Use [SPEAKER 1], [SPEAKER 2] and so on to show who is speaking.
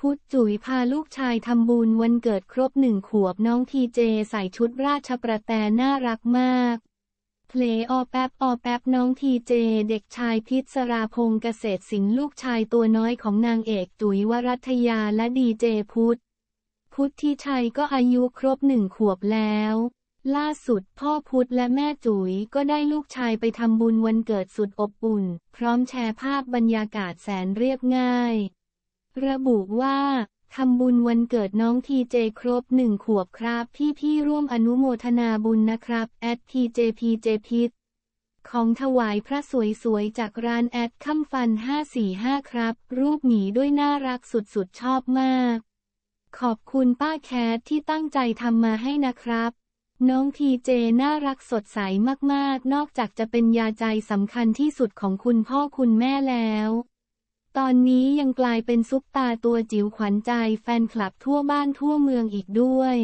[SPEAKER 1] พุทธจุ๋ยพาลูกชายทำบุญวันเกิดครบหนึ่งขวบน้องทีเจใส่ชุดราชประแตน่ารักมากเพลออแป๊บออแป๊บน้องทีเจ เด็กชายพิศราพงษ์เกษตรสิงห์ลูกชายตัวน้อยของนางเอกจุ๋ยวรัตยาและดีเจพุทธ พุทธิชัยก็อายุครบหนึ่งขวบแล้ว ล่าสุดพ่อพุทธและแม่จุ๋ยก็ได้ลูกชายไปทำบุญวันเกิดสุดอบอุ่น พร้อมแชร์ภาพบรรยากาศแสนเรียบง่าย ระบุว่าทำบุญวันเกิดน้องทีเจครบหนึ่งขวบครับ พี่พี่ๆร่วมอนุโมทนาบุญนะครับแอดทีเจพีเจพิษของถวายพระสวยๆ จากร้านแอดค่ำฟัน 545 ครับ รูปหมีด้วยน่ารักสุดๆ ชอบมาก ขอบคุณป้าแคทที่ตั้งใจทำมาให้นะครับ น้องทีเจน่ารักสดใสมากๆ นอกจากจะเป็นยาใจสำคัญที่สุดของคุณพ่อคุณแม่แล้ว ตอนนี้ยังกลายเป็นซุปตาตัวจิ๋วขวัญใจแฟนคลับทั่วบ้านทั่วเมืองอีกด้วย